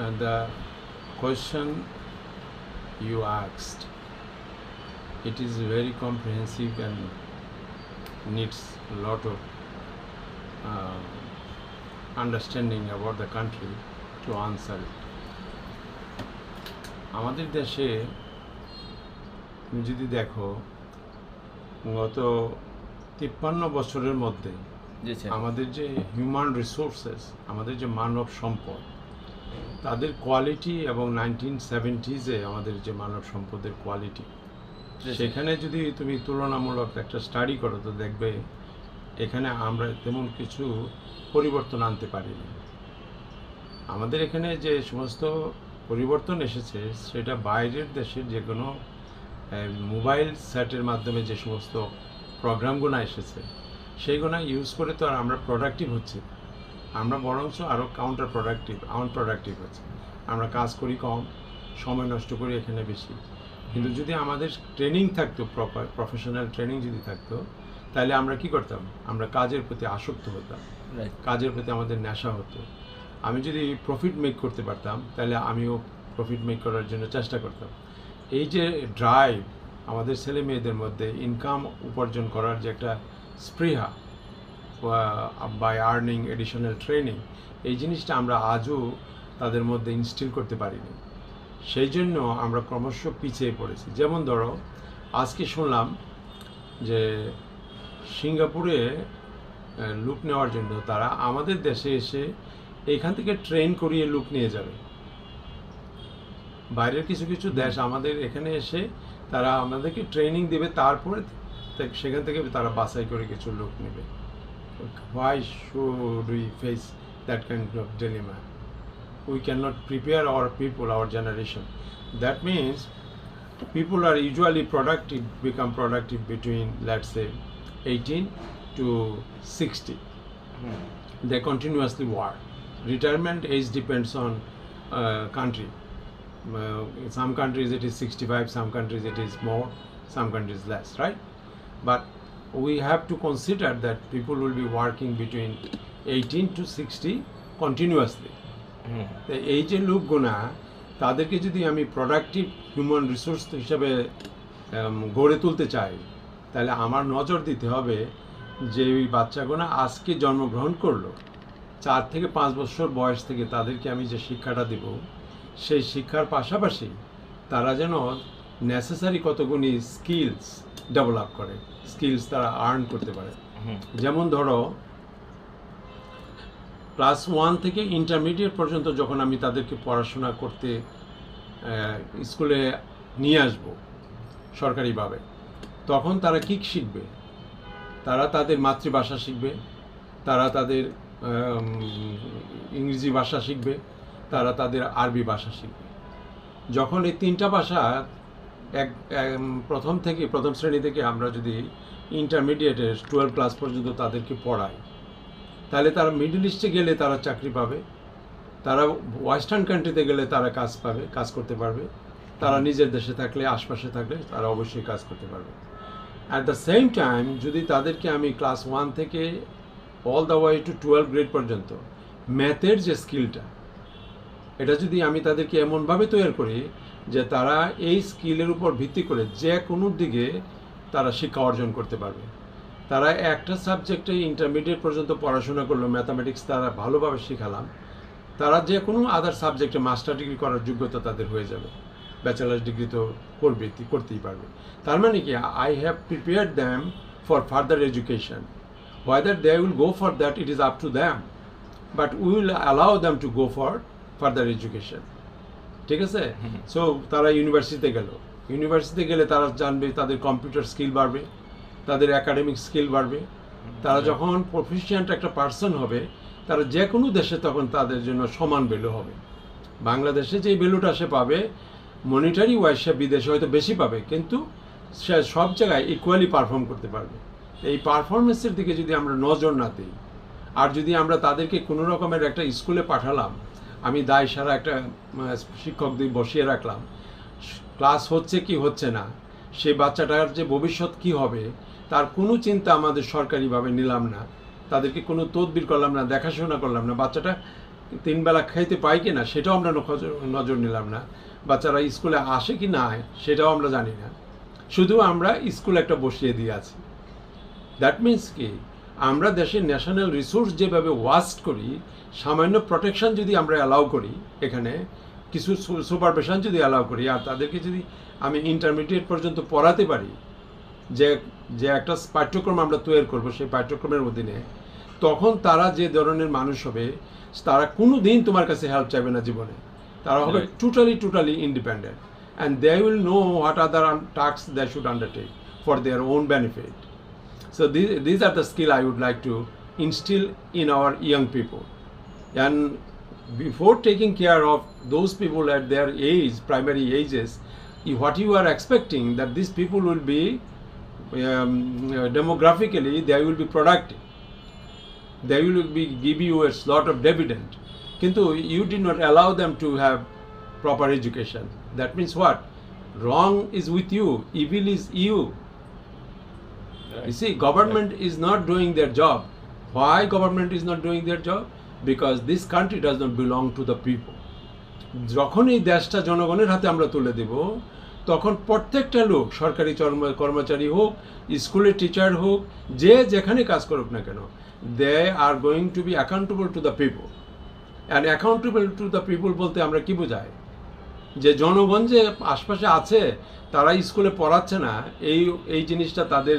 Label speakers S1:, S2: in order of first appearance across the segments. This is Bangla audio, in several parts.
S1: And the question you asked, it is very comprehensive and needs a lot of um, understanding about the country to answer it. আমাদের দেশে তুমি যদি দেখো গত তিপ্পান্ন বছরের মধ্যে আমাদের যে হিউম্যান রিসোর্সেস আমাদের যে মানব সম্পদ তাদের কোয়ালিটি এবং নাইনটিন সেভেন্টিজে আমাদের যে মানব সম্পদের কোয়ালিটি সেখানে যদি তুমি তুলনামূলক একটা স্টাডি করো তো দেখবে এখানে আমরা তেমন কিছু পরিবর্তন আনতে পারিনি আমাদের এখানে যে সমস্ত পরিবর্তন এসেছে সেটা বাইরের দেশের যে কোনো মোবাইল সেটের মাধ্যমে যে সমস্ত প্রোগ্রামগুলো এসেছে সেইগুলো ইউজ করে তো আর আমরা প্রোডাক্টিভ হচ্ছি না। আমরা বরঞ্চ আরও কাউন্টার প্রোডাক্টিভ আনপ্রোডাক্টিভ হচ্ছে আমরা কাজ করি কম সময় নষ্ট করি এখানে বেশি। কিন্তু যদি আমাদের ট্রেনিং থাকতো প্রপার প্রফেশনাল ট্রেনিং যদি থাকতো তাহলে আমরা কি করতাম? আমরা কাজের প্রতি আসক্ত হতাম। কাজের প্রতি আমাদের নেশা হতো। আমি যদি প্রফিট মেক করতে পারতাম তাহলে আমিও প্রফিট মেক করার জন্য চেষ্টা করতাম। এই যে ড্রাইভ আমাদের ছেলে মেয়েদের মধ্যে ইনকাম উপার্জন করার যে একটা স্পৃহা বাই আর্নিং এডিশনাল ট্রেনিং এই জিনিসটা আমরা আজও তাদের মধ্যে ইনস্টিল করতে পারিনি। সেই জন্য আমরা ক্রমশ পিছিয়ে পড়েছি। যেমন ধরো, আজকে শুনলাম যে সিঙ্গাপুরে লুক নেওয়ার জন্য তারা আমাদের দেশে এসে এখান থেকে ট্রেন করিয়ে লুক নিয়ে যাবে। বাইরের কিছু কিছু দেশ আমাদের এখানে এসে তারা আমাদেরকে ট্রেনিং দেবে, তারপরে সেখান থেকে তারা বাছাই করে কিছু লোক নেবে। why should we face that kind of dilemma? We cannot prepare our people, our generation. That means people are usually productive, become productive between, let's say, 18 to 60. Hmm. They continuously work. Retirement age depends on uh, country. Uh, in some countries it is 65, some countries it is more, some countries less, right? But we have to consider that people will be working between 18 to 60 continuously. এই যে লোকগুনা তাদেরকে যদি আমি প্রোডাক্টিভ হিউম্যান রিসোর্স হিসাবে গড়ে তুলতে চাই তাহলে আমার নজর দিতে হবে যে ওই বাচ্চাগুনা আজকে জন্মগ্রহণ করল চার থেকে পাঁচ বছর বয়স থেকে তাদেরকে আমি যে শিক্ষাটা দেব সেই শিক্ষার পাশাপাশি তারা যেন নেসেসারি কতগুলি স্কিলস ডেভেলপ করে স্কিলস তারা আর্ন করতে পারে। যেমন ধরো ক্লাস ওয়ান থেকে ইন্টারমিডিয়েট পর্যন্ত যখন আমি তাদেরকে পড়াশোনা করতে স্কুলে নিয়ে আসব সরকারিভাবে তখন তারা কী শিখবে? তারা তাদের মাতৃভাষা শিখবে তারা তাদের ইংরেজি ভাষা শিখবে তারা তাদের আরবি ভাষা শিখবে। যখন এই তিনটা ভাষা এক প্রথম থেকে, প্রথম শ্রেণি থেকে আমরা যদি ইন্টারমিডিয়েটের টুয়েলভ ক্লাস পর্যন্ত তাদেরকে পড়াই, তাহলে তারা মিডল ইস্টে গেলে তারা চাকরি পাবে, তারা ওয়েস্টার্ন কান্ট্রিতে গেলে তারা কাজ পাবে, কাজ করতে পারবে, তারা নিজের দেশে থাকলে, আশপাশে থাকলে তারা অবশ্যই কাজ করতে পারবে। অ্যাট দ্য সেম টাইম যদি তাদেরকে আমি ক্লাস ওয়ান থেকে all the way to twelve grade পর্যন্ত ম্যাথের যে স্কিলটা এটা যদি আমি তাদেরকে এমনভাবে তৈরি করি যে তারা এই স্কিলের উপর ভিত্তি করে যে কোনো দিকে তারা শিক্ষা অর্জন করতে পারবে। তারা একটা সাবজেক্টে ইন্টারমিডিয়েট পর্যন্ত পড়াশোনা করল ম্যাথামেটিক্স তারা ভালোভাবে শেখালাম। তারা যে কোনো আদার সাবজেক্টে মাস্টার ডিগ্রি করার যোগ্যতা তাদের হয়ে যাবে। ব্যাচেলার্স ডিগ্রি তো করবে, করতেই পারবে। তার মানে কি I have prepare them for further education whether they will go for that it is up to them but will allow allow to go for further education ঠিক আছে? সো তারা ইউনিভার্সিটিতে গেল। ইউনিভার্সিটিতে গেলে তারা জানবে তাদের কম্পিউটার স্কিল বাড়বে তাদের একাডেমিক স্কিল বাড়বে। তারা যখন প্রফিসিয়েন্ট একটা পার্সন হবে তারা যে কোনো দেশে তখন তাদের জন্য সমান ভ্যালু হবে। বাংলাদেশে যে ভ্যালুটা সে পাবে মনিটারি ওয়াইজ সে বিদেশে হয়তো বেশি পাবে কিন্তু সে সব জায়গায় ইকুয়ালি পারফর্ম করতে পারবে। এই পারফরমেন্সের দিকে যদি আমরা নজর না দিই আর যদি আমরা তাদেরকে কোনো রকমের একটা স্কুলে পাঠালাম আমি দায় সারা একটা আহ, শিক্ষক দিয়ে বসিয়ে রাখলাম। ক্লাস হচ্ছে কি হচ্ছে না সেই বাচ্চাটার যে ভবিষ্যৎ কি হবে তার কোনো চিন্তা আমাদের সরকারিভাবে নিলাম না। তাদেরকে কোনো তদবির করলাম না দেখাশোনা করলাম না। বাচ্চাটা তিনবেলা খাইতে পাই কি না সেটাও আমরা নজর- নিলাম না। বাচ্চারা স্কুলে আসে কি না সেটাও আমরা জানি না। শুধু আমরা স্কুল একটা বসিয়ে দিয়ে আছি। দ্যাট মিন্স কি? আমরা দেশের ন্যাশনাল রিসোর্স যেভাবে ওয়াস্ট করি সামান্য প্রোটেকশন যদি আমরা অ্যালাউ করি এখানে কিছু সুপারভিশন যদি অ্যালাউ করি আর তাদেরকে যদি আমি ইন্টারমিডিয়েট পর্যন্ত পড়াতে পারি যে যে একটা পাঠ্যক্রম আমরা তৈরি করব সেই পাঠ্যক্রমের অধীনে তখন তারা যে ধরনের মানুষ হবে তারা কোনো দিন তোমার কাছে হেল্প চাইবে না জীবনে। তারা হবে totally totally independent and they will know what other task they should undertake for their own benefit So these, these are the skill I would like to instill in our young people. And before taking care of those people at their age, primary ages, what you are expecting that these people will be um, uh, demographically they will be productive. They will be give you a lot of dividend. Kintu you did not allow them to have proper education. That means what? Wrong is with you. Evil is you. You see, government is not doing their job. Why government is not doing their job? Because this country does not belong to the people. যখন দেশটা জনগণের হাতে আমরা তুলে দেব তখন প্রত্যেকটা লোক সরকারি কর্মচারী হোক স্কুলের টিচার হোক যে যেখানে কাজ করুক না কেন they are going to be accountable to the people and accountable to the people বলতে আমরা কি বোঝাই যে জনগণ যে আশপাশে আছে তারা স্কুলে পড়াচ্ছে না এই এই জিনিসটা তাদের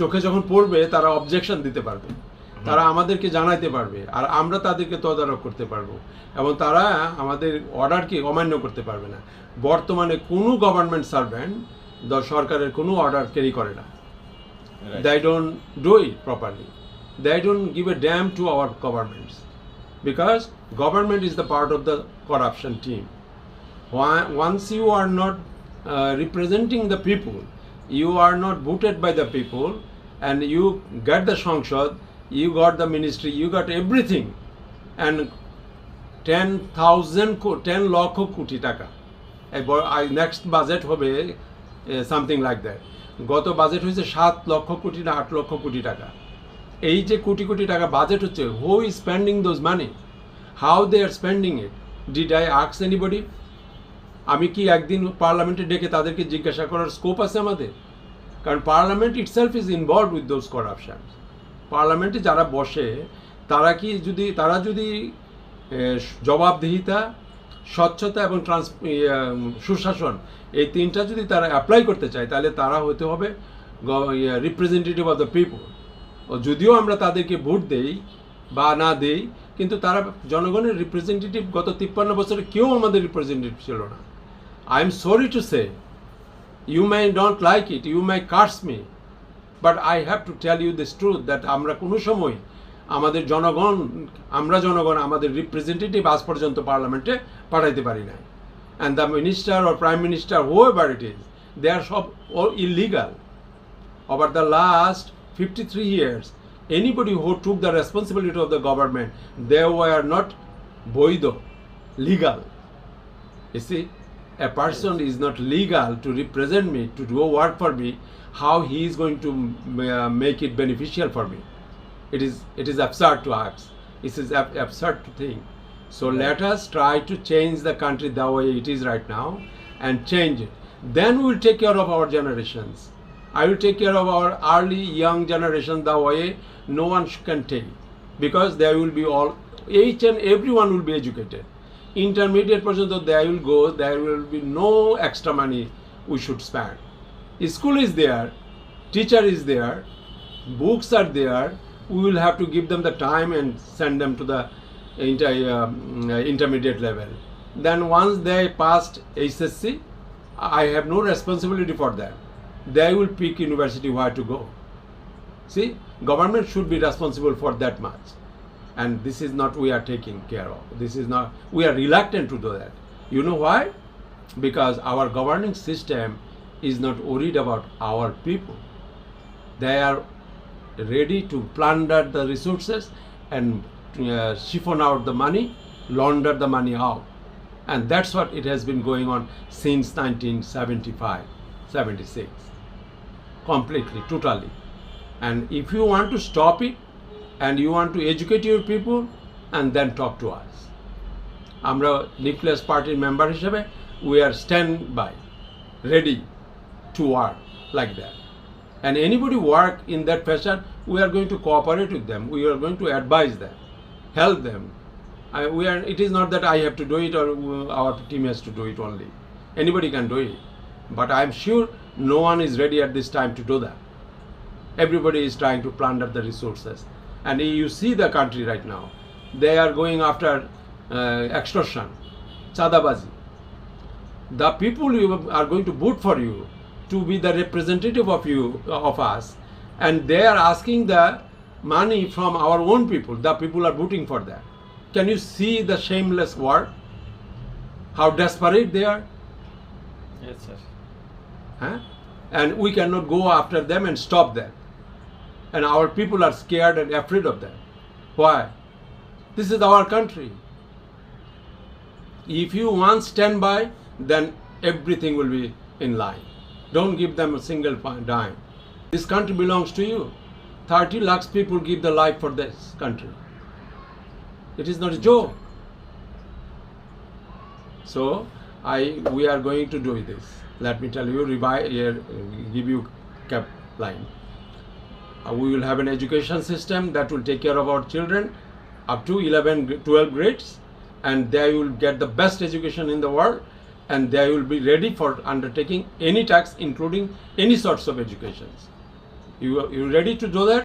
S1: চোখে যখন পড়বে তারা অবজেকশন দিতে পারবে। তারা আমাদেরকে জানাইতে পারবে আর আমরা তাদেরকে তদারক করতে পারব। এবং তারা আমাদের অর্ডারকে অমান্য করতে পারবে না। বর্তমানে কোনো গভর্নমেন্ট সার্ভেন্ট সরকারের কোনো অর্ডার ক্যারি করে না। They don't do it properly they don't give a damn to our governments because government is the part of the corruption team once you are not representing the people you are not voted by the people, and you get the Sanshad, you got the ministry, you got everything, and ten thousand ten lakh crore টাকা নেক্সট বাজেট হবে সামথিং লাইক দ্যাট গত বাজেট হয়েছে সাত লক্ষ কোটি না আট লক্ষ কোটি টাকা এই যে কোটি কোটি টাকা বাজেট হচ্ছে who is spending those money how they are spending it did I আক্স anybody আমি কি একদিন পার্লামেন্টে ডেকে তাদেরকে জিজ্ঞাসা করার স্কোপ আছে আমাদের? কারণ parliament itself is involve with those corruption পার্লামেন্টে যারা বসে, তারা কি যদি, তারা যদি জবাবদিহিতা, স্বচ্ছতা এবং ট্রান্স সুশাসন, এই তিনটা যদি তারা অ্যাপ্লাই করতে চায়, তাহলে তারা হতে হবে রিপ্রেজেন্টেটিভ অফ দ্য পিপল যদিও আমরা তাদেরকে ভোট দেই বা না দেই, কিন্তু তারা জনগণের রিপ্রেজেন্টেটিভ গত তিপ্পান্ন বছরে কেউ আমাদের রিপ্রেজেন্টেটিভ ছিল না। I am sorry to say you my don't like it you my curse me, but I have to tell you this truth that আমরা কোনো সময় আমাদের জনগণ আমরা জনগণ আমাদের রিপ্রেজেন্টেটিভ আজ পর্যন্ত পার্লামেন্টে পাঠাইতে পারি না and the minister or prime minister who ever it is they are সব illegal over the last 53 years, anybody who took the responsibility of the government, they were not boido, legal. You see, a person is not legal to represent me, to do work for me, how he is going to uh, make it beneficial for me. It is, it is absurd to ask. It is ab- absurd to think. So let us try to change the country the way it is right now and change it. Then we'll take care of our generations. I will take care of our early young generation the way no one can take because they will be all each and everyone will be educated. Intermediate পর্যন্ত there will be no extra money we should spend. School is there, teacher is there, books are there. We will have to give them the time and send them to the inter, um, uh, intermediate level. Then once they passed HSC, I have no responsibility for them. They will pick university where to go. See, government should be responsible for that much. And this is not we are taking care of. This is not we are reluctant to do that. You know why? Because our governing system is not worried about our people. They are ready to plunder the resources and uh, siphon out the money, launder the money out. And that's what it has been going on since 1975, 76. Completely, totally. And if you want to stop it and you want to educate your people, and then talk to us. আমরা নিউক্লিয়াস পার্টির মেম্বার হিসেবে we are stand by ready to work like that and anybody work in that fashion we are going to cooperate with them we are going to advise them help them I, we are it is not that i have to do it or uh, our team has to do it only anybody can do it but i am sure no one is ready at this time to do that everybody is trying to plunder the resources and you see the country right now. They are going after uh, extortion chadabazi. The people you are going to vote for you to be the representative of you of us. And they are asking the money from our own people. The people are voting for that. Can you see the shameless word how desperate they are?
S2: Yes, sir.
S1: huh? and we cannot go after them and stop them and our people are scared and afraid of them. Why? This is our country. If you once stand by then everything will be in line. Don't give them a single dime. This country belongs to you. 30 lakhs people give their life for this country. It is not a joke. So I we are going to do this. Let me tell you, revive, uh, give you cap line. Uh, we will have an education system that will take care of our children up to 11, gr- 12 grades, and they will get the best education in the world, and they will be ready for undertaking any tax, including any sorts of educations. You you ready to do that?